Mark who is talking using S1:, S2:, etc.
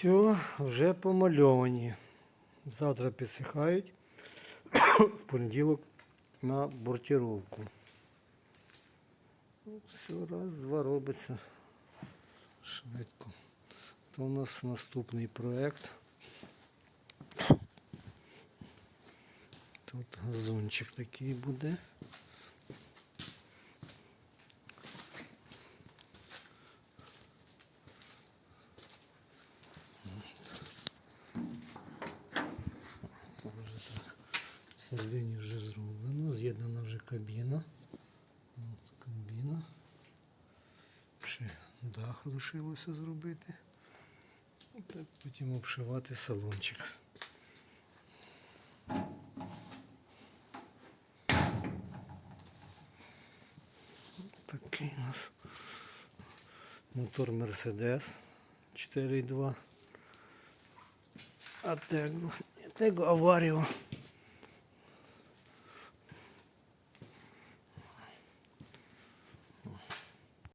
S1: все, вже помальовані. Завтра підсихають. В понеділок на бортировку. Ну, Все, раз, два робиться швидко. То у нас наступний проект. Тут газончик такий буде. Всередині вже зроблено, з'єднана вже кабіна. От кабіна. Ще дах лишилося зробити. Так потім обшивати салончик. Такий у нас мотор Mercedes 4.2. А tego аварію